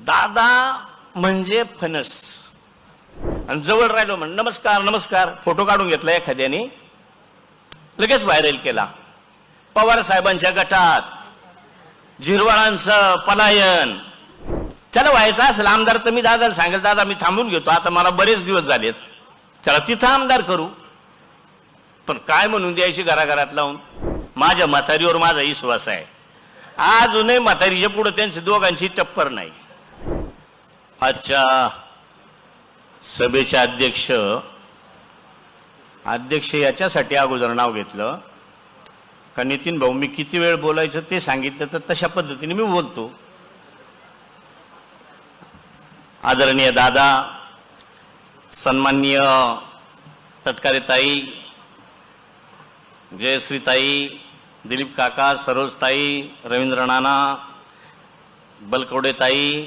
दादा म्हणजे फणस. आणि जवळ राहिलो म्हण नमस्कार नमस्कार फोटो काढून घेतला एखाद्याने. लगेच व्हायरल केला. पवार साहेबांच्या गटात झिरवाळांचं पलायन. त्याला व्हायचं असेल आमदार तर मी दादाला सांगेल दादा मी थांबून घेतो आता मला बरेच दिवस झालेत. त्याला तिथं आमदार करू. पण काय म्हणून द्यायची घराघरात लावून? माझ्या म्हातारीवर माझा विश्वास आहे. अजूनही म्हातारीच्या पुढे त्यांची दोघांची टप्पर नाही. आजच्या सभेचे अध्यक्ष अध्यक्ष याच्यासाठी अगोदर नाव घेतलं. का नितीन भाऊ मी किती वेळ बोलायचं ते सांगितलं तर तशा पद्धतीने मी बोलतो. आदरणीय दादा सन्माननीय तत्कारेताई जयश्रीताई दिलीप काका सरोजताई रवींद्र नाना बलकवडेताई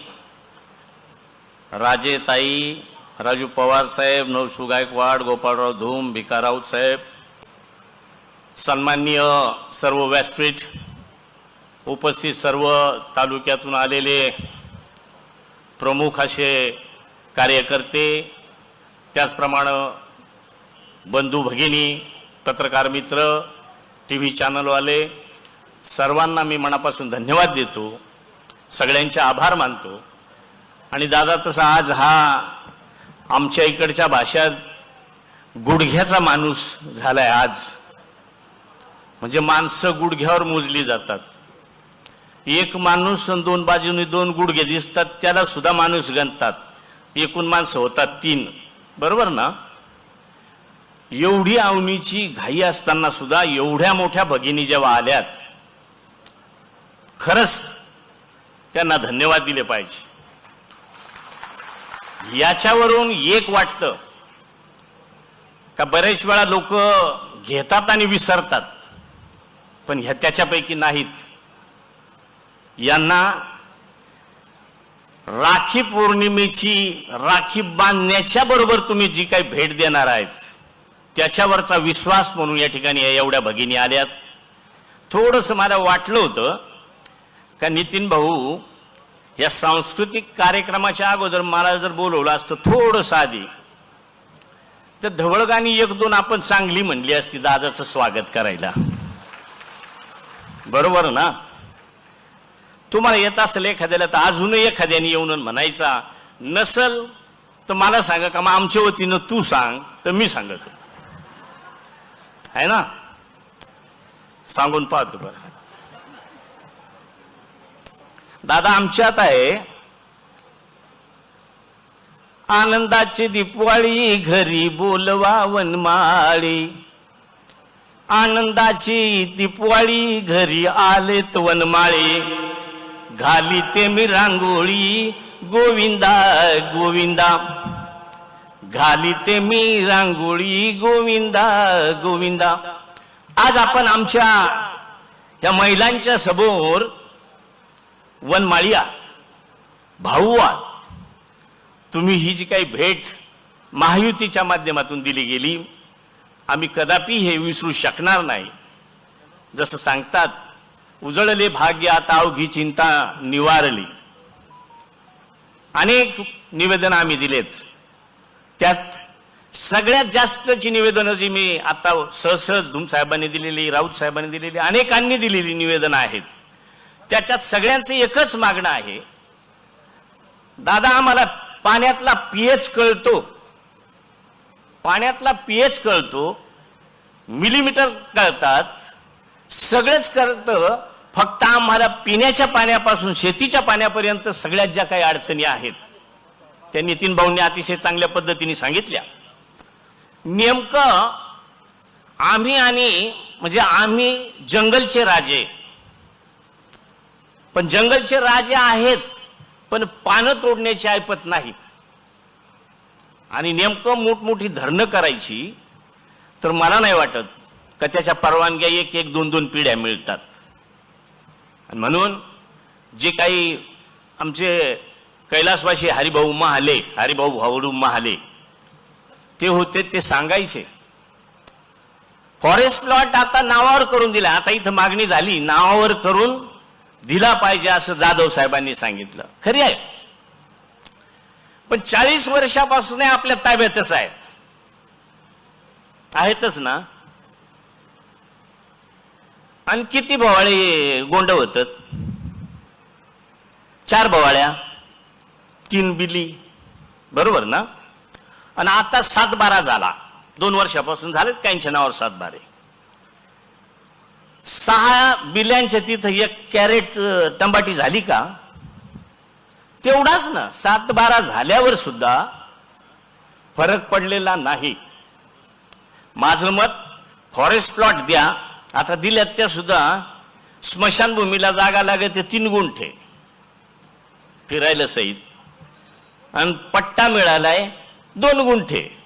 राजेताई राजू पवार साहेब नवसू गायकवाड गोपाळराव धूम भिकाराऊत साहेब सन्माननीय सर्व व्यासपीठ उपस्थित सर्व तालुक्यातून आलेले प्रमुख असे कार्यकर्ते त्याचप्रमाणे बंधू भगिनी पत्रकार मित्र टी व्ही चॅनलवाले सर्वांना मी मनापासून धन्यवाद देतो. सगळ्यांचे आभार मानतो. आणि दादा तसा आज हा आमच्या इकडच्या भाषात गुडघ्याचा माणूस झालाय आज. म्हणजे माणसं गुडघ्यावर मोजली जातात. एक माणूस आणि दोन बाजूने दोन गुडघे दिसतात त्याला सुद्धा माणूस गणतात. एकूण माणसं होतात तीन. बरोबर ना? एवढी आवनीची घाई असताना सुद्धा एवढ्या मोठ्या भगिनी जेव्हा आल्यात खरंच त्यांना धन्यवाद दिले पाहिजे. याच्यावरून एक वाटतं का बरेच वेळा लोक घेतात आणि विसरतात पण ह्या त्याच्यापैकी नाहीत. यांना राखी पौर्णिमेची राखी बांधण्याच्या बरोबर तुम्ही जी काही भेट देणार आहेत त्याच्यावरचा विश्वास म्हणून या ठिकाणी एवढ्या भगिनी आल्यात. थोडंसं मला वाटलं होतं का नितीन भाऊ या सांस्कृतिक कार्यक्रमाच्या अगोदर मला जर बोलवलं असतं थोडंसं आधी तर धवळगाणी एक दोन आपण चांगली म्हणली असती दादाचं स्वागत करायला. बरोबर ना? तुम्हाला येत असेल एखाद्याला तर अजूनही एखाद्याने येऊन म्हणायचा नसल तर मला सांगा का मग आमच्या वतीनं तू सांग तर मी सांगतो. आहे ना? सांगून पाहतो बरं. दादा आमच्यात आहे. आनंदाची दिपवाळी घरी बोलवा वनमाळी. आनंदाची दिपवाळी घरी आलेत वनमाळे. घाली ते मी रांगोळी गोविंदा गोविंदा. घाली ते मी रांगोळी गोविंदा गोविंदा. आज आपण आमच्या या महिलांच्या समोर वनमाळिया भाऊआ तुम्ही ही जी काही भेट महायुतीच्या माध्यमातून दिली गेली आम्ही कदापि हे विसरू शकणार नाही. जसं सांगतात उजळले भाग्य आता अवघी चिंता निवारली. अनेक निवेदन आम्ही दिलेत. त्यात सगळ्यात जास्तची निवेदनं जी मी आता सहसहज धुम साहेबांनी दिलेली राऊत साहेबांनी दिलेली अनेकांनी दिलेली निवेदनं आहेत. त्याच्यात सगळ्यांचं एकच मागणं आहे. दादा आम्हाला पाण्यातला पीएच कळतो. पाण्यातला पीएच कळतो. मिलीमीटर कळतात. सगळेच कळतं फक्त आम्हाला पिण्याच्या पाण्यापासून शेतीच्या पाण्यापर्यंत सगळ्यात ज्या काही अडचणी आहेत त्या नितीन भाऊंनी अतिशय चांगल्या पद्धतीने सांगितल्या. नेमकं आम्ही आणि म्हणजे आम्ही जंगलचे राजे पण जंगलचे राजे आहेत पण पानं तोडण्याची ऐपत नाही. आणि नेमकं मोठमोठी धरणं करायची तर मला नाही वाटत का त्याच्या परवानग्या एक एक दोन दोन पिढ्या मिळतात. आणि म्हणून जे काही आमचे कैलासवासी हरिभाऊ महाले हरिभाऊ भाऊडू महाले ते होते ते सांगायचे फॉरेस्ट प्लॉट आता नावावर करून दिला. आता इथं मागणी झाली नावावर करून दिला पाहिजे असं जाधव साहेबांनी सांगितलं. खरी आहे. पण चाळीस वर्षापासून आपल्या ताब्यातच आहेत. आहेतच ना? आणि किती भवाळे गोंड होतात? चार भवाळ्या तीन बिली बरोबर ना? आणि आता सात बारा झाला. दोन वर्षापासून झालेत काहींच्या नावावर सात बारे सहा बिल्यांच्या तिथं एक कॅरेट तंबाटी झाली का? तेवढाच ना. सात बारा झाल्यावर सुद्धा फरक पडलेला नाही. माझं मत फॉरेस्ट प्लॉट द्या. आता दिल्यात त्या सुद्धा स्मशानभूमीला जागा लागेल ते तीन गुंठे. फिरायला सहित. आणि पट्टा मिळालाय दोन गुंठे.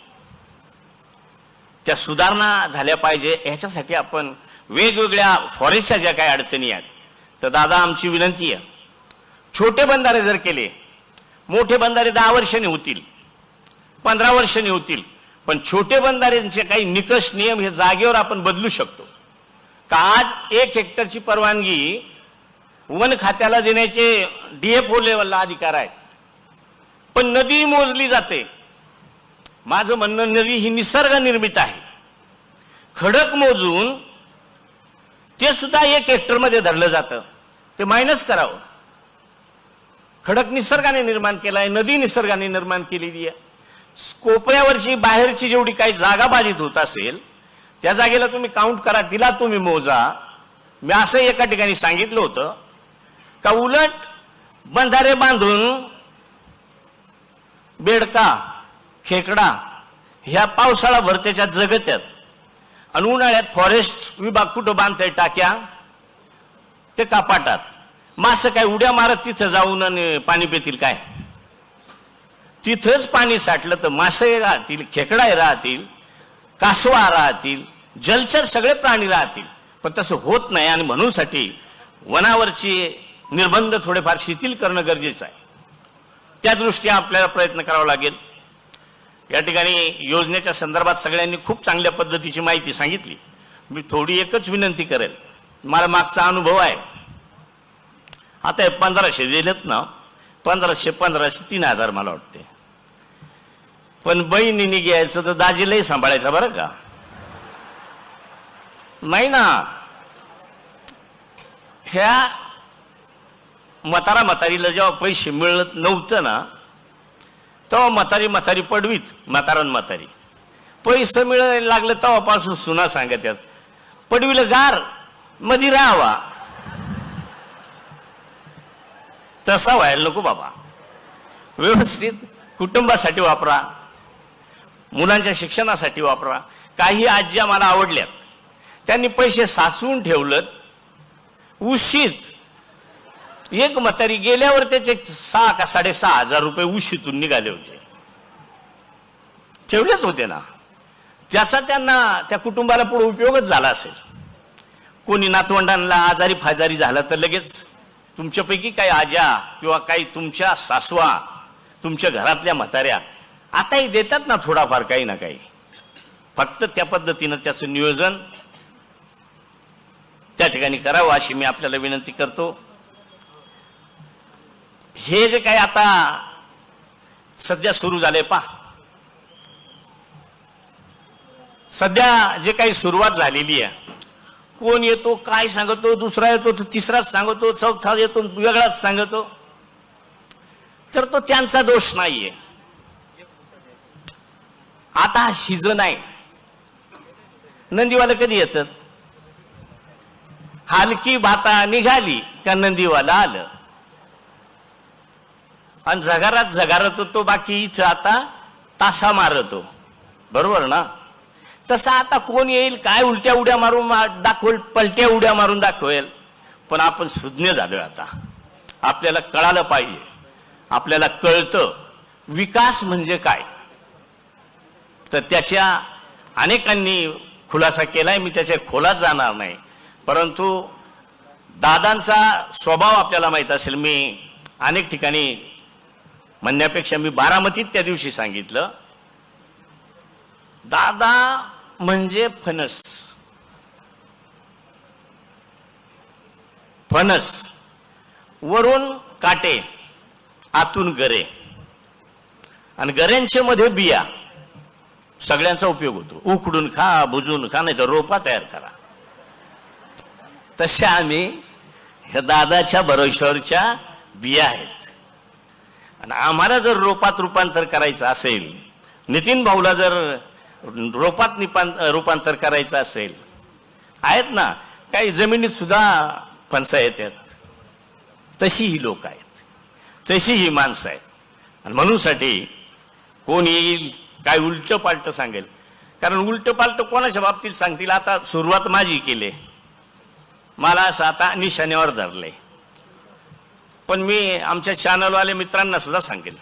त्या सुधारणा झाल्या पाहिजे. ह्याच्यासाठी आपण वेगवेगळ्या फॉरेस्टच्या ज्या काही अडचणी आहेत तर दादा आमची विनंती आहे छोटे बंधारे जर केले मोठे बंधारे दहा वर्षांनी होतील पंधरा वर्षांनी होतील पण छोटे बंधाऱ्यांचे काही निकष नियम हे जागेवर आपण बदलू शकतो. का आज एक हेक्टरची परवानगी वन खात्याला देण्याचे डीएफओ लेवलला अधिकार आहे पण नदी मोजली जाते. माझं म्हणणं नदी ही निसर्ग निर्मित आहे. खडक मोजून ते सुद्धा एक हेक्टरमध्ये धरलं जातं. ते मायनस करावं. खडक निसर्गाने निर्माण केलाय नदी निसर्गाने निर्माण केलेली आहे. कोपऱ्यावरची बाहेरची जेवढी काही जागा बाधित होत असेल त्या जागेला तुम्ही काउंट करा तिला तुम्ही मोजा. मी असं एका ठिकाणी सांगितलं होतं का उलट बंधारे बांधून बेडका खेकडा ह्या पावसाळाभर त्याच्या जगत्यात. आणि उन्हाळ्यात फॉरेस्ट विभाग कुठं बांधताय टाक्या ते कापाटात. मासं काय उड्या मारत तिथं जाऊन आणि पाणी पितील काय? तिथंच पाणी साठलं तर मासे राहतील खेकडाय राहतील कासवा राहतील जलचर सगळे प्राणी राहतील. पण तसं होत नाही आणि म्हणूनसाठी वनावरचे वनावरची निर्बंध थोडेफार शिथिल करणं गरजेचं आहे. त्या दृष्टीने आपल्याला प्रयत्न करावा लागेल. या ठिकाणी योजनेच्या संदर्भात सगळ्यांनी खूप चांगल्या पद्धतीची माहिती सांगितली. मी थोडी एकच विनंती करेल. मला मागचा अनुभव आहे. आता हे पंधराशे दिलेत ना पंधराशे पंधराशे तीन हजार मला वाटते. पण बहिणीने घ्यायचं तर दाजीलाही सांभाळायचं बरं का? नाही ना. ह्या म्हातारा म्हातारीला जेव्हा पैसे मिळत नव्हतं ना तेव्हा म्हातारी म्हातारी पडवीत म्हातारा म्हातारी. पैसे मिळायला लागलं तेव्हापासून सुना सांगत यात पडवीला गार मधी राहावा. तसा व्हायला नको बाबा. व्यवस्थित कुटुंबासाठी वापरा मुलांच्या शिक्षणासाठी वापरा. काही आजी आम्हाला आवडल्यात. त्यांनी पैसे साचवून ठेवलं उशीत एक म्हातारी गेल्यावर त्याचे सहा का साडेसहा हजार रुपये उशीतून निघाले होते. ठेवलेच होते ना. त्याचा त्यांना त्या कुटुंबाला पुढे उपयोगच झाला असेल. कोणी नातवंडांना आजारी फाजारी झाला तर लगेच तुमच्यापैकी काही आज्या किंवा काही तुमच्या सासवा तुमच्या घरातल्या म्हाताऱ्या आताही देतात ना थोडाफार काही ना काही. फक्त त्या पद्धतीनं त्याचं नियोजन त्या ठिकाणी करावं अशी मी आपल्याला विनंती करतो. हे जे काही आता सध्या सुरू झाले पा सध्या जे काही सुरुवात झालेली आहे कोण येतो काय सांगतो दुसरा येतो तो तिसराच सांगतो चौथा येतो वेगळाच सांगतो. तर तो त्यांचा दोष नाहीये. आता हा सीझन आहे नंदीवाला कधी येतात? हलकी भाता निघाली का नंदीवाला आलं. आणि झगारात झगारत होतो बाकीच आता तासा मारतो. बरोबर ना? तसा आता कोण येईल काय उलट्या उड्या मारून मा- दाखवेल पलट्या उड्या मारून दाखवेल. पण आपण सुज्ञ झालोय आता. आपल्याला कळालं पाहिजे. आपल्याला कळतं विकास म्हणजे काय. तर त्याच्या अनेकांनी खुलासा केलाय मी त्याच्या खोलात जाणार नाही. परंतु दादांचा स्वभाव आपल्याला माहीत असेल. मी अनेक ठिकाणी म्हणण्यापेक्षा मी बारामतीत त्या दिवशी सांगितलं दादा म्हणजे फणस. फणस वरून काटे आतून गरे. आणि गऱ्यांच्या मध्ये बिया. सगळ्यांचा उपयोग होतो. उकडून खा भुजून खा नाही तर रोपा तयार करा. तशा आम्ही ह्या दादाच्या भरोश्यावरच्या बिया आहेत. आणि आम्हाला जर रोपात रूपांतर करायचं असेल नितीन भाऊला जर रोपात निपान रूपांतर करायचं असेल आहेत ना काही जमिनीत सुद्धा फणसा येतात तशी ही लोक आहेत. तशी ही माणसं आहेत. आणि म्हणूनसाठी कोण येईल काय उलट पालट सांगेल. कारण उलट पालट कोणाच्या बाबतीत सांगतील? आता सुरुवात माझी केली. मला असं आता निशाण्यावर धरलंय. पण मी आमच्या चॅनलवाले मित्रांना सुद्धा सांगेल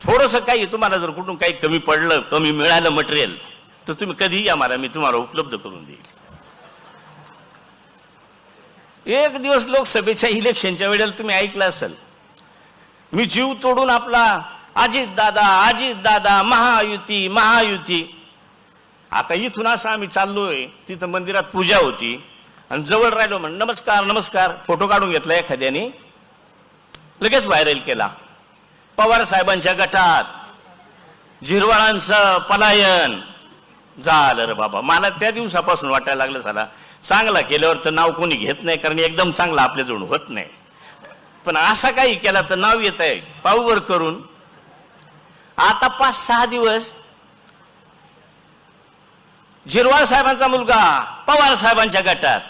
थोडस काही तुम्हाला जर कुठून काही कमी पडलं कमी मिळालं मटेरियल तर तुम्ही कधीही या मला मी तुम्हाला उपलब्ध करून देईल एक दिवस लोकसभेच्या इलेक्शनच्या वेळेला तुम्ही ऐकलं असेल. मी जीव तोडून आपला अजित दादा अजित दादा महायुती महायुती. आता इथून असं आम्ही चाललोय तिथं मंदिरात पूजा होती. आणि जवळ राहिलो म्हण नमस्कार नमस्कार फोटो काढून घेतला एखाद्याने. लगेच व्हायरल केला. पवार साहेबांच्या गटात झिरवाळांचं पलायन. झालं रे बाबा. मला त्या दिवसापासून वाटायला लागलं झाला. चांगला केल्यावर तर नाव कोणी घेत नाही कारण एकदम चांगला आपल्याजवळ होत नाही. पण असा काही केला तर नाव येत आहे. पाऊवर करून. आता पाच सहा दिवस झिरवाळ साहेबांचा मुलगा पवार साहेबांच्या गटात.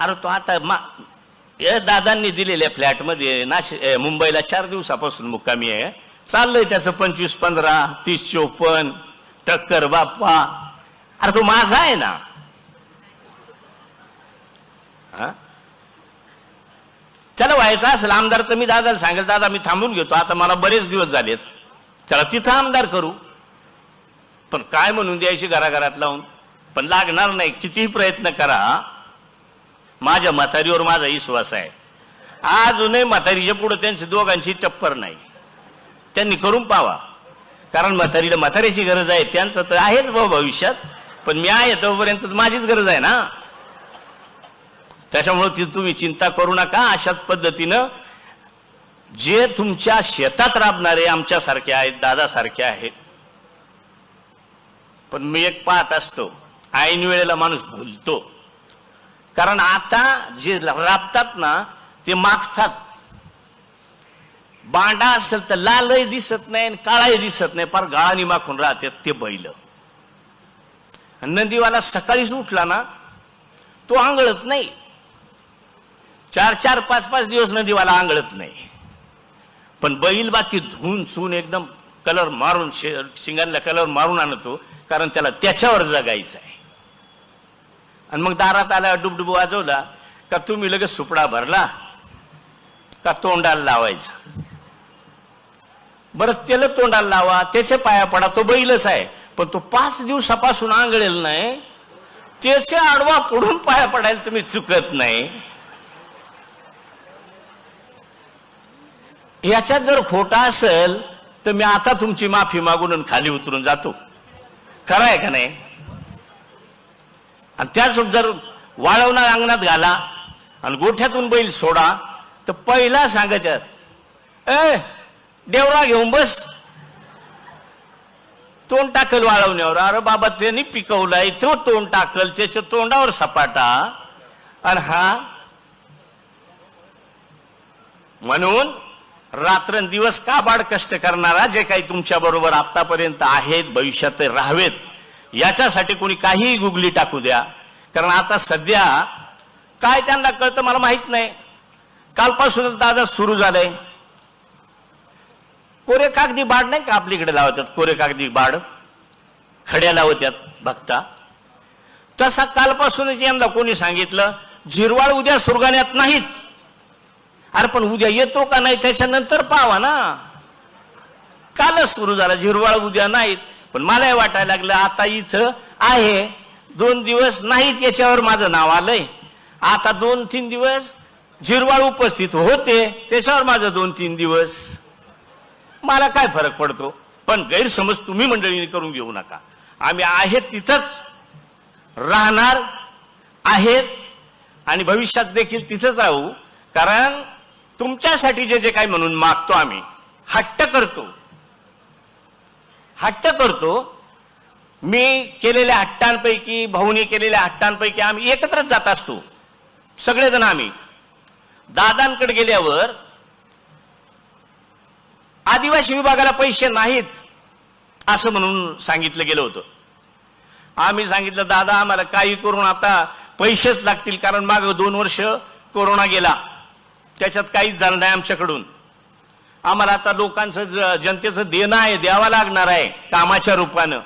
अरे तो आता मा या दादांनी दिलेल्या फ्लॅटमध्ये नाशिक मुंबईला चार दिवसापासून मुक्कामी आहे. चाललंय त्याचं पंचवीस पंधरा तीस चोपन्न टक्कर बाप्पा. अरे तो माझा आहे ना. त्याला व्हायचं असेल आमदार तर मी दादाला सांगेल दादा मी थांबून घेतो. आता मला बरेच दिवस झालेत. त्याला तिथं आमदार करू. पण काय म्हणून द्यायची घराघरात लावून? पण लागणार नाही. कितीही प्रयत्न करा. माझ्या म्हातारीवर माझा विश्वास आहे. अजूनही म्हातारीच्या पुढे त्यांची दोघांची टप्पर नाही. त्यांनी करून पावा कारण म्हातारीला म्हातारीची गरज आहे त्यांचं तर आहेच भाऊ भविष्यात. पण मी आहे तोपर्यंत माझीच गरज आहे ना. त्याच्यामुळे ती तुम्ही चिंता करू नका. अशाच पद्धतीनं जे तुमच्या शेतात राबणारे आमच्यासारखे आहेत दादासारखे आहेत. पण मी एक पाहत असतो ऐन वेळेला माणूस भुलतो. कारण आता जे राबतात ना ते मागतात. बांडा असेल तर लालही दिसत नाही आणि काळाही दिसत नाही फार गाळानी माखून राहतात ते बैल. नंदीवाला सकाळीच उठला ना तो आंगळत नाही. चार चार पाच पाच दिवस नदीवाला आंगळत नाही. पण बैल बाकी धुवून सून एकदम कलर मारून शिंगांना कलर मारून आणतो कारण त्याला त्याच्यावर जगायचं आहे आणि मग दारात आला डुबडुब वाजवला का तुम्ही लगेच सुपडा भरला का तोंडाला लावायचा? बरं त्याला तोंडाला लावा त्याच्या पाया पडा तो बैलच आहे पण तो पाच दिवसापासून आंगळेल नाही त्याचे आडवा पडून पाया पडायला तुम्ही चुकत नाही. याच्यात जर खोटा असेल तर मी आता तुमची माफी मागून आणि खाली उतरून जातो. खरं आहे का नाही? आणि त्याच जर वाळवणार अंगणात घाला आणि गोठ्यातून बैल सोडा तर पहिला सांगत ए देवरा घेऊन बस. तोंड टाकल वाळवण्यावर. अरे बाबा त्यांनी पिकवलाय. तो तोंड टाकल त्याच्या तोंडावर सपाटा. आणि हा म्हणून रात्रंदिवस काबाड कष्ट करणारा जे काही तुमच्या बरोबर आतापर्यंत आहेत भविष्यात राहावेत. याच्यासाठी कोणी काहीही गुगली टाकू द्या. कारण आता सध्या काय त्यांना कळतं मला माहीत नाही. कालपासूनच दादा सुरू झालंय. कोरे कागदी बाड नाही का आपलीकडे लावतात? कोरे कागदी बाड. खड्या लावत्यात बघता तसा कालपासूनच यंदा कोणी सांगितलं झिरवाळ उद्या सुरगाण्यात नाहीत. अरे पण उद्या येतो का नाही? त्याच्यानंतर पावा ना. कालच सुरू झाला झिरवाळ उद्या नाहीत. पण मलाही वाटायला लागलं आता इथं आहे. दोन दिवस नाहीत याच्यावर माझं नाव आलंय. आता दोन तीन दिवस झिरवाळ उपस्थित होते त्याच्यावर माझं दोन तीन दिवस. मला काय फरक पडतो? पण गैरसमज तुम्ही मंडळीने करून घेऊ नका. आम्ही आहेत तिथंच. राहणार आहेत आणि भविष्यात देखील तिथंच राहू. कारण तुमच्यासाठी जे जे काही म्हणून मागतो आम्ही हट्ट करतो. हट्ट करतो. मी केलेल्या हट्टांपैकी भाऊनी केलेल्या हट्टांपैकी आम्ही एकत्रच जात असतो. सगळेजण आम्ही. दादांकडे गेल्यावर आदिवासी विभागाला पैसे नाहीत असं म्हणून सांगितलं गेलं होतं. आम्ही सांगितलं दादा आम्हाला काही करून आता पैसेच लागतील कारण माग दोन वर्ष कोरोना गेला. त्याच्यात काहीच झालं नाही आमच्याकडून. आम्हाला आता लोकांचं जनतेचं देणं आहे द्यावा लागणार आहे कामाच्या रूपानं.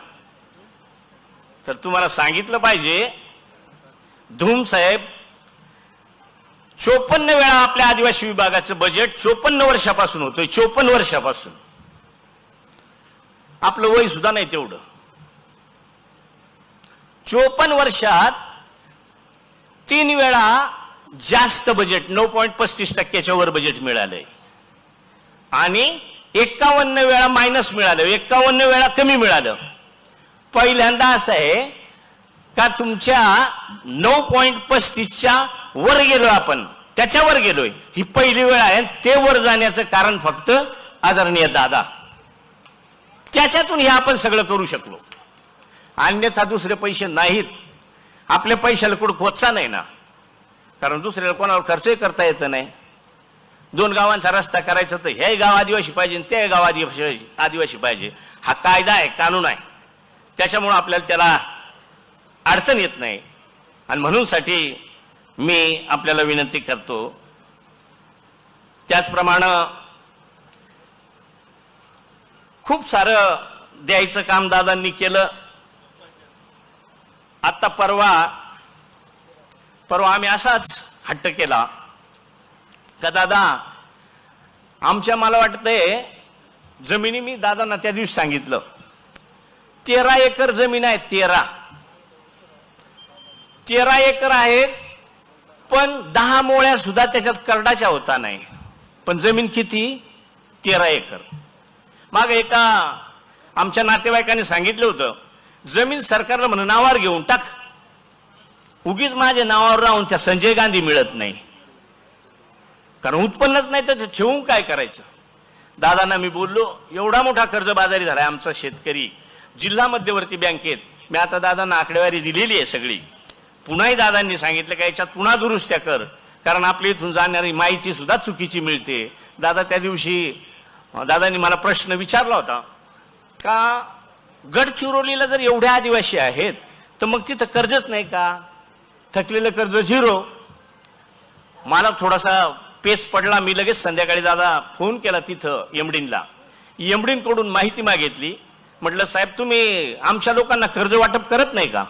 तर तुम्हाला सांगितलं पाहिजे धूम साहेब चोपन्न वेळा आपल्या आदिवासी विभागाचं बजेट चोपन्न वर्षापासून होतोय चोपन्न वर्षापासून. आपलं वय सुद्धा नाही तेवढं. चोपन्न वर्षात तीन वेळा जास्त बजेट नऊ पॉईंट पस्तीस टक्क्याच्या वर बजेट मिळालंय. आणि एकावन्न वेळा मायनस मिळालं एकावन्न वेळा कमी मिळालं. पहिल्यांदा असं आहे का तुमच्या नऊ पॉईंट पस्तीसच्या वर गेलो आपण. त्याच्यावर गेलोय. ही पहिली वेळ आहे ते वर जाण्याचं कारण फक्त आदरणीय दादा. त्याच्यातून हे आपण सगळं करू शकलो. अन्यथा दुसरे पैसे नाहीत. आपल्या पैशाला कुठं खोचा नाही ना. कारण दुसऱ्याला कोणावर खर्चही करता येत नाही. दोन गावांचा रस्ता करायचा तर हे गाव आदिवासी पाहिजे ते गाव आदिवासी पाहिजे आदिवासी पाहिजे. हा कायदा आहे कानून आहे. त्याच्यामुळं आपल्याला त्याला अडचण येत नाही. आणि म्हणूनसाठी मी आपल्याला विनंती करतो त्याचप्रमाणे खूप सारं द्यायचं काम दादांनी केलं. आता परवा परवा आम्ही असाच हट्ट केला. का दादा आमच्या मला वाटतंय जमिनी मी दादांना त्या दिवशी सांगितलं. तेरा एकर जमीन आहे तेरा. तेरा एकर आहेत पण दहा मोळ्या सुद्धा त्याच्यात करडाच्या होता नाही. पण जमीन किती? तेरा एकर. माग एका आमच्या नातेवाईकांनी सांगितलं होतं जमीन सरकारला म्हणून नावावर घेऊन टाक. उगीच माझ्या नावावर राहून त्या संजय गांधी मिळत नाही. कारण उत्पन्नच नाही तर ठेवून काय करायचं? दादांना मी बोललो एवढा मोठा कर्जबाजारी आहे आमचा शेतकरी. जिल्हा मध्यवर्ती बँकेत मी आता दादांना आकडेवारी दिलेली आहे सगळी. पुन्हाही दादांनी सांगितलं का याच्यात पुन्हा दुरुस्त्या कर. कारण आपल्या इथून जाणारी माहिती सुद्धा चुकीची मिळते. दादा त्या दिवशी दादांनी मला प्रश्न विचारला होता का गडचिरोलीला जर एवढे आदिवासी आहेत तर मग तिथं कर्जच नाही का? थकलेलं कर्ज झिरो. मला थोडासा पेच पडला मी लगेच संध्याकाळी दादा फोन केला तिथं एमडीनला. एमडीनकडून माहिती मागितली. म्हटलं साहेब तुम्ही आमच्या लोकांना कर्ज वाटप करत नाही का?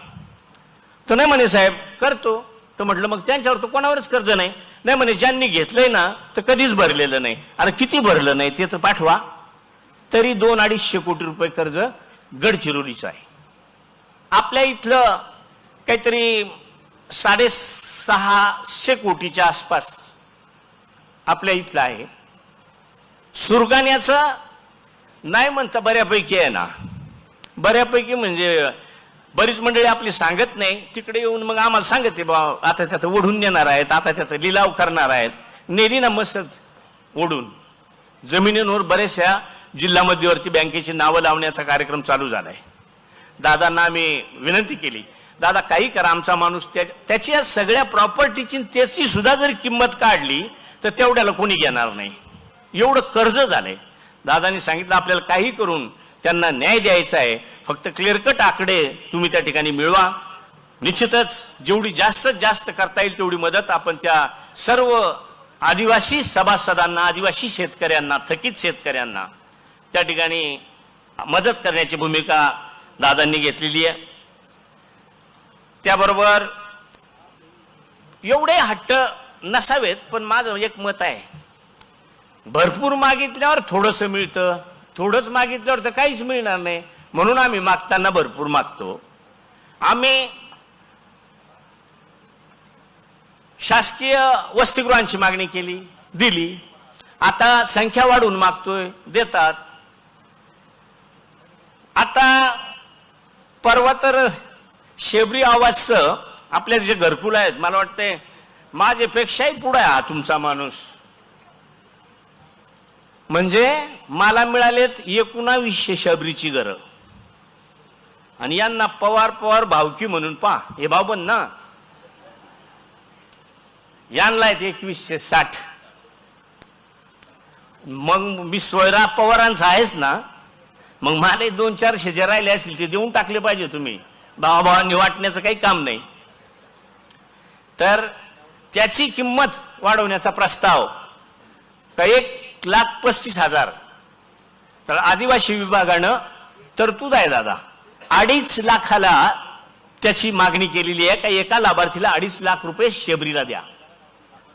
तर नाही म्हणे साहेब करतो. तर म्हटलं मग त्यांच्यावर तर कोणावरच कर्ज नाही. नाही म्हणे ज्यांनी घेतलंय ना तर कधीच भरलेलं नाही. अरे किती भरलं नाही ते तर पाठवा. तरी दोन अडीचशे कोटी रुपये कर्ज गडचिरोलीचं आहे. आपल्या इथलं काहीतरी साडेसहाशे कोटीच्या आसपास आपल्या इथलं आहे. सुरगाण्याचा नाही म्हणता बऱ्यापैकी आहे ना. बऱ्यापैकी म्हणजे बरीच मंडळी आपली सांगत नाही. तिकडे येऊन मग आम्हाला सांगते बा आता त्यात ओढून नेणार आहेत आता त्यात लिलाव करणार आहेत. नेली ना मसत ओढून. जमिनींवर बऱ्याचशा जिल्हा मध्यवर्ती बँकेची नावं लावण्याचा कार्यक्रम चालू झालाय. दादांना आम्ही विनंती केली दादा काही करा आमचा माणूस त्या त्याच्या सगळ्या प्रॉपर्टीची त्याची सुद्धा जर किंमत काढली तर तेवढ्याला कोणी घेणार नाही. एवढं कर्ज झालंय. दादांनी सांगितलं आपल्याला काही करून त्यांना न्याय द्यायचा आहे. फक्त क्लिअरकट आकडे तुम्ही त्या ठिकाणी मिळवा. निश्चितच जेवढी जास्तीत जास्त करता येईल तेवढी मदत आपण त्या सर्व आदिवासी सभासदांना आदिवासी शेतकऱ्यांना थकीत शेतकऱ्यांना त्या ठिकाणी मदत करण्याची भूमिका दादांनी घेतलेली आहे. त्याबरोबर एवढे हट्ट नसावेत पण माझं एक मत आहे. भरपूर मागितल्यावर थोडस मिळतं थोडंच मागितल्यावर तर काहीच मिळणार नाही. म्हणून आम्ही मागताना भरपूर मागतो. आम्ही शासकीय वसतिगृहांची मागणी केली दिली. आता संख्या वाढून मागतोय देतात. आता परवा तर शेबरी आवाजचं आपल्या जे घरकुल आहेत मला वाटतंय माझ्यापेक्षाही पुढे हा तुमचा माणूस. म्हणजे मला मिळालेत एकोणावीसशे शबरीची घर. आणि यांना पवार पवार भावकी म्हणून पा हे भाऊ बन ना. यांना आहेत एकवीसशे साठ. मग मी सोयरा पवारांचा आहेच ना. मग मला दोन चारशे जे राहिले असतील ते देऊन टाकले पाहिजे तुम्ही. भावाभावांनी वाटण्याचं काही काम नाही. तर त्याची किंमत वाढवण्याचा प्रस्ताव. तर एक लाख पस्तीस हजार. तर आदिवासी विभागानं तरतूद आहे दादा. अडीच लाखाला त्याची मागणी केलेली आहे का एका लाभार्थीला अडीच लाख रुपये शेबरीला द्या.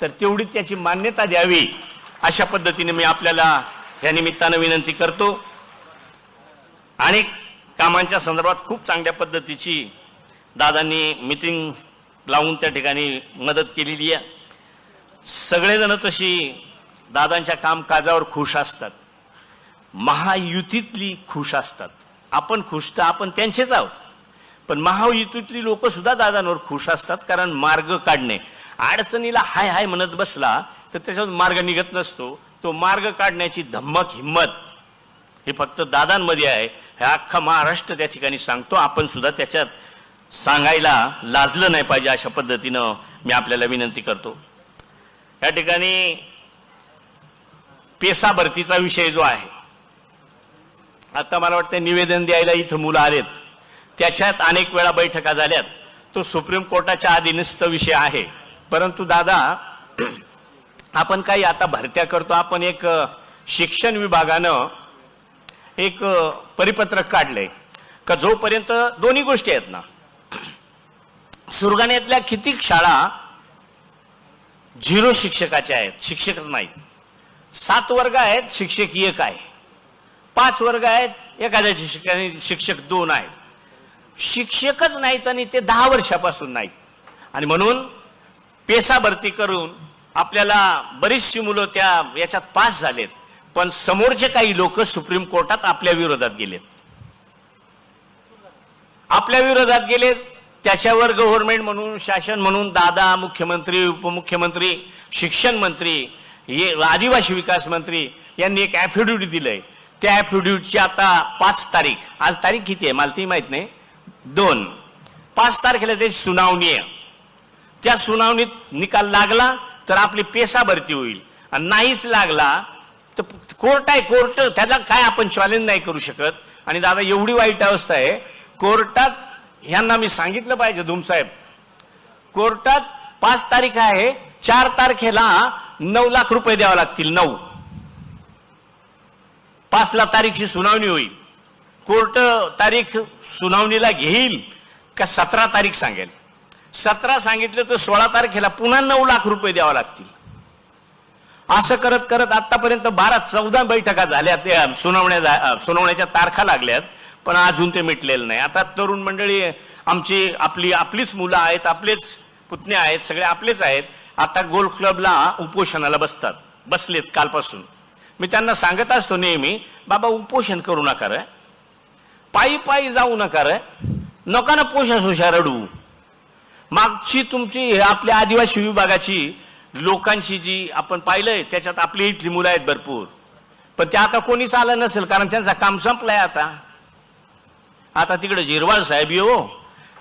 तर तेवढी त्याची मान्यता द्यावी. अशा पद्धतीने मी आपल्याला या निमित्तानं विनंती करतो. अनेक कामांच्या संदर्भात खूप चांगल्या पद्धतीची दादांनी मिटिंग लावून त्या ठिकाणी मदत केलेली आहे. सगळेजण तशी दादांच्या कामकाजावर खुश असतात. महायुतीतली खुश असतात. आपण खुश तर आपण त्यांचेच आहोत. पण महायुतीतली लोक सुद्धा दादांवर खुश असतात कारण मार्ग काढणे. अडचणीला हाय हाय म्हणत बसला तर त्याच्यात मार्ग निघत नसतो. तो मार्ग काढण्याची धम्मक हिंमत हे फक्त दादांमध्ये आहे. हे अख्खा महाराष्ट्र त्या ठिकाणी सांगतो. आपण सुद्धा त्याच्यात सांगायला लाजलं नाही पाहिजे अशा पद्धतीनं मी आपल्याला विनंती करतो. या ठिकाणी पेसा भरतीचा विषय जो आहे आता मला वाटतं निवेदन द्यायला इथं मुलं आलेत. त्याच्यात अनेक वेळा बैठका झाल्यात. तो सुप्रीम कोर्टाच्या अधीनस्थ विषय आहे. परंतु दादा आपण काही आता भरत्या करतो. आपण एक शिक्षण विभागानं एक परिपत्रक काढलंय. का जोपर्यंत दोन्ही गोष्टी आहेत ना सुरगाण्यातल्या कितीक शाळा झिरो शिक्षकाच्या आहेत? शिक्षकच नाहीत. सात वर्ग आहेत शिक्षक एक आहे. पाच वर्ग आहेत एखाद्या शिक्षकाने शिक्षक दोन आहेत. शिक्षकच नाहीत आणि ते दहा वर्षापासून नाहीत. आणि म्हणून पेसा भरती करून आपल्याला बरीचशी मुलं त्या याच्यात पास झालेत. पण समोरचे काही लोक सुप्रीम कोर्टात आपल्या विरोधात गेलेत. आपल्या विरोधात गेलेत त्याच्यावर गव्हर्नमेंट म्हणून शासन म्हणून दादा मुख्यमंत्री उपमुख्यमंत्री शिक्षण मंत्री हे आदिवासी विकास मंत्री यांनी एक ऍफिडेव्हिट दिलंय. त्या ॲफिडेव्हिटची आता पाच तारीख. आज तारीख किती आहे? मला ती माहीत नाही. दोन. पाच तारखेला त्याची सुनावणी आहे. त्या सुनावणीत निकाल लागला तर आपली पेसा भरती होईल. आणि नाहीच लागला तर कोर्ट आहे कोर्ट. त्याला काय आपण चॅलेंज नाही करू शकत. आणि दादा एवढी वाईट अवस्था आहे. कोर्टात ह्यांना मी सांगितलं पाहिजे धुमसाहेब. कोर्टात पाच तारीख आहे चार तारखेला नऊ लाख रुपये द्यावे लागतील नऊ. पाचला तारीखची सुनावणी होईल. कोर्ट तारीख सुनावणीला घेईल का सतरा तारीख सांगेल? सतरा सांगितलं तर सोळा तारखेला पुन्हा नऊ लाख रुपये द्यावे लागतील. असं करत करत आतापर्यंत बारा चौदा बैठका झाल्या त्या सुनावण्या सुनावण्याच्या तारखा लागल्यात. पण अजून ते मिटलेलं नाही. आता तरुण मंडळी आमची आपली आपलीच मुलं आहेत आपलेच पुतणे आहेत सगळे आपलेच आहेत. आता गोल्फ क्लबला उपोषणाला बसतात बसलेत कालपासून. मी त्यांना सांगत असतो नेहमी बाबा उपोषण करू नका रे. पायी पायी जाऊ नका रे. नका ना पोषण सोशा रडू. मागची तुमची आपल्या आदिवासी विभागाची लोकांची जी आपण पाहिलंय त्याच्यात आपली इथली मुलं आहेत भरपूर. पण ते आता कोणीच आलं नसेल कारण त्यांचा काम संपलाय आता. आता तिकडे जिरवाळ साहेब येऊ.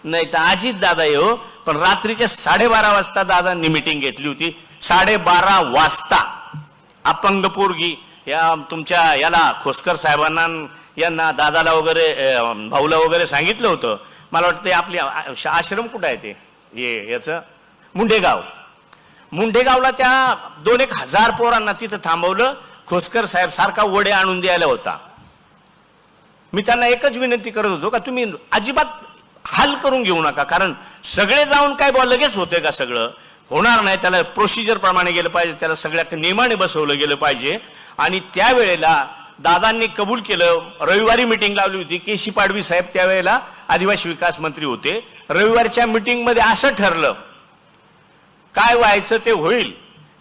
नाही तर अजित दादा येऊ. पण रात्रीच्या साडेबारा वाजता दादांनी मिटिंग घेतली होती. साडेबारा वाजता. अपंग पोरगी. या तुमच्या याला खोसकर साहेबांना यांना दादाला वगैरे भाऊला वगैरे सांगितलं होतं. मला वाटतं आपली आश्रम कुठं आहे ते? हे याचं? मुंडेगाव. मुंडेगावला त्या दोन एक हजार पोरांना तिथं थांबवलं. खोसकर साहेब सारखा वडे आणून द्यायला होता. मी त्यांना एकच विनंती करत होतो का तुम्ही अजिबात हाल करून घेऊ नका. कारण सगळे जाऊन काय बुवा लगेच होते का सगळं? होणार नाही. त्याला प्रोसिजर प्रमाणे गेलं पाहिजे. त्याला सगळ्या नियमाने बसवलं गेलं पाहिजे. आणि त्यावेळेला दादांनी कबूल केलं. रविवारी मिटिंग लावली होती. केशी पाडवी साहेब त्यावेळेला आदिवासी विकास मंत्री होते. रविवारच्या मिटिंगमध्ये असं ठरलं काय व्हायचं ते होईल.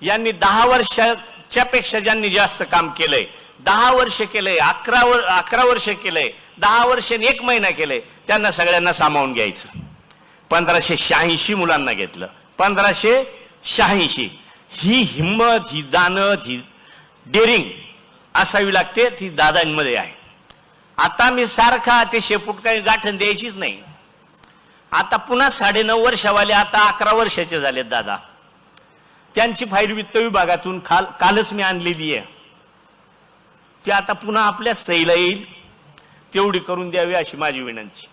यांनी दहा वर्षाच्या पेक्षा ज्यांनी जास्त काम केलंय दहा वर्ष केलंय अकरा वर अकरा वर्ष केलंय दहा वर्ष एक महिना केलंय त्यांना सगळ्यांना सामावून घ्यायचं. पंधराशे शहाऐंशी मुलांना घेतलं. पंधराशे शहाऐंशी. ही हिंमत ही दानत ही डेरिंग असावी लागते ती दादांमध्ये आहे. आता मी सारखा ते शेपूट काही गाठण द्यायचीच नाही. आता पुन्हा साडेनऊ वर्षावाले आता अकरा वर्षाचे झालेत दादा. त्यांची फाईल वित्त विभागातून खाल कालच मी आणलेली आहे. ते आता पुन्हा आपल्या सईला येईल. तेवढी करून द्यावी अशी माझी विनंती.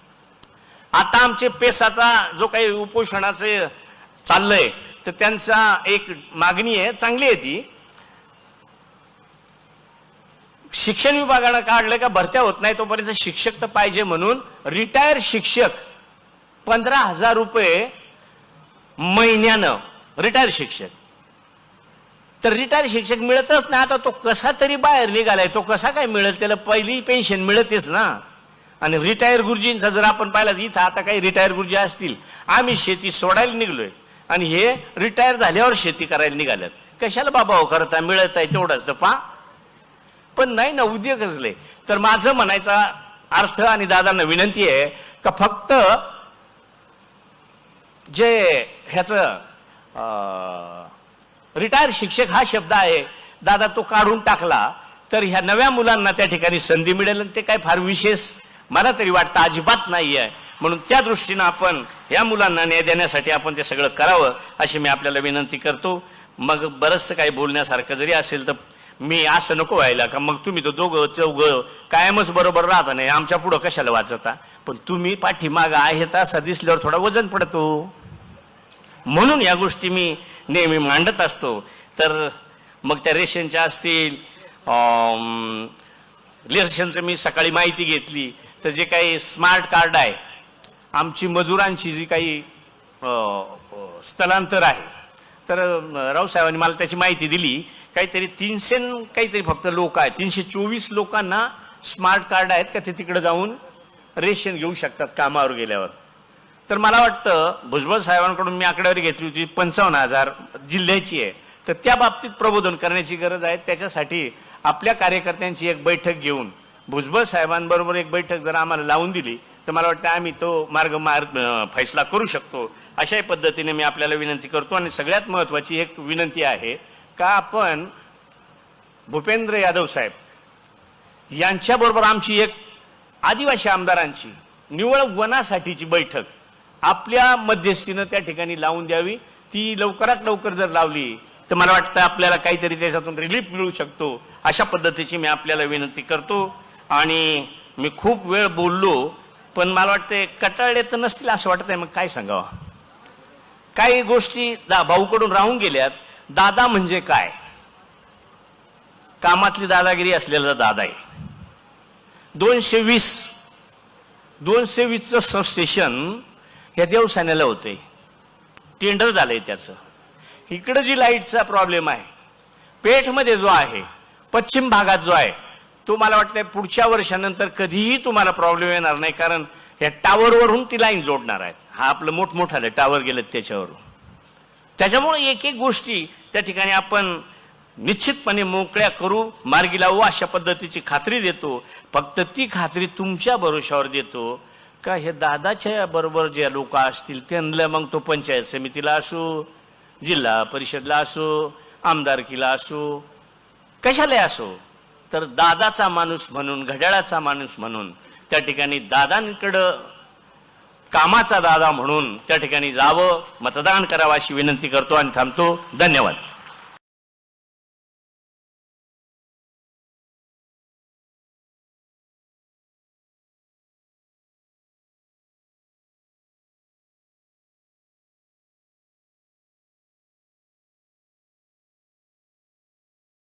आता आमचे पेसाचा जो काही उपोषणाचे चाललंय तर त्यांचा एक मागणी आहे चांगली आहे ती. शिक्षण विभागानं काढलं का भरत्या होत नाही तोपर्यंत शिक्षक तर पाहिजे म्हणून रिटायर शिक्षक पंधरा हजार रुपये महिन्यानं रिटायर शिक्षक. तर रिटायर शिक्षक मिळतच नाही. आता तो कसा तरी बाहेर निघालाय तो कसा काय मिळेल? त्याला पहिली पेन्शन मिळतेच ना. आणि रिटायर गुरुजींचा जर आपण पाहिला तर इथं आता काही रिटायर गुरुजी असतील. आम्ही शेती सोडायला निघलोय. आणि हे रिटायर झाल्यावर शेती करायला निघाल्यात. कशाला बाबा हो करता मिळत आहे तेवढंच तर पा पण नाही ना उद्योगच लय. तर माझं म्हणायचा अर्थ आणि दादांना विनंती आहे का फक्त जे ह्याच रिटायर शिक्षक हा शब्द आहे. दादा तो काढून टाकला तर ह्या नव्या मुलांना त्या ठिकाणी संधी मिळेल आणि ते काय फार विशेष मला तरी वाटतं अजिबात नाही आहे म्हणून त्या दृष्टीनं आपण या मुलांना न्याय देण्यासाठी आपण ते सगळं करावं अशी मी आपल्याला विनंती करतो. मग बरंचसं काही बोलण्यासारखं जरी असेल तर मी असं नको व्हायला का? मग तुम्ही तो दोघं चौघं कायमच बरोबर राहता नाही. आमच्या पुढं कशाला वाचता? पण तुम्ही पाठीमागं आहेत असा दिसल्यावर थोडा वजन पडतो. म्हणून या गोष्टी मी नेहमी मांडत असतो. तर मग त्या रेशनच्या असतील रेशनचं मी सकाळी माहिती घेतली. तर जे काही स्मार्ट कार्ड आहे आमची मजुरांची जी काही स्थलांतर आहे. तर रावसाहेबांनी मला त्याची माहिती दिली. काहीतरी तीनशे न काहीतरी फक्त लोक आहेत. तीनशे चोवीस लोकांना स्मार्ट कार्ड आहेत का ते तिकडे जाऊन रेशन घेऊ शकतात कामावर गेल्यावर. तर मला वाटतं भुजबळ साहेबांकडून मी आकडेवारी घेतली होती पंचावन्न हजार जिल्ह्याची आहे. तर त्या बाबतीत प्रबोधन करण्याची गरज आहे. त्याच्यासाठी आपल्या कार्यकर्त्यांची एक बैठक घेऊन भुजबळ साहेबांबरोबर एक बैठक जर आम्हाला लावून दिली तर मला वाटतं आम्ही तो मार्ग मार्ग फैसला करू शकतो. अशाही पद्धतीने मी आपल्याला विनंती करतो आणि सगळ्यात महत्वाची एक विनंती आहे का आपण भूपेंद्र यादव साहेब यांच्याबरोबर आमची एक आदिवासी आमदारांची निवळ वनासाठीची बैठक आपल्या मध्यस्थीनं त्या ठिकाणी लावून द्यावी. ती लवकरात लवकर जर लावली तर मला वाटतं आपल्याला काहीतरी त्याच्यातून रिलीफ मिळू शकतो. अशा पद्धतीची मी आपल्याला विनंती करतो. आणि मी खूप वेळ बोललो पण मला वाटतं कटाळे तर नसतील असं वाटत आहे. मग काय सांगावं? काही गोष्टी दा भाऊकडून राहून गेल्यात. दादा म्हणजे काय? कामातली दादागिरी असलेला दादा आहे. दोनशे वीस दोनशे वीसचं सबस्टेशन या देवसाण्याला होते. टेंडर झालंय त्याचं. इकडं जी लाईटचा प्रॉब्लेम आहे पेठमध्ये जो आहे पश्चिम भागात जो आहे तो मला वाटतं पुढच्या वर्षानंतर कधीही तुम्हाला प्रॉब्लेम येणार नाही कारण या टावरवरून ती लाईन जोडणार आहेत. हा आपलं मोठमोठालं टावर गेलं त्याच्यावरून. त्याच्यामुळे एक एक गोष्टी त्या ठिकाणी आपण निश्चितपणे मोकळ्या करू मार्गी लावू अशा पद्धतीची खात्री देतो. फक्त ती खात्री तुमच्या भरोशावर देतो. का हे दादाच्या बरोबर जे लोक असतील त्यांना मग तो पंचायत समितीला असो जिल्हा परिषदला असो आमदारकीला असो कशाला असो? तर दादाचा माणूस म्हणून घड्याळाचा माणूस म्हणून त्या ठिकाणी दादांकडं कामाचा दादा म्हणून त्या ठिकाणी जावं मतदान करावं अशी विनंती करतो आणि थांबतो. धन्यवाद.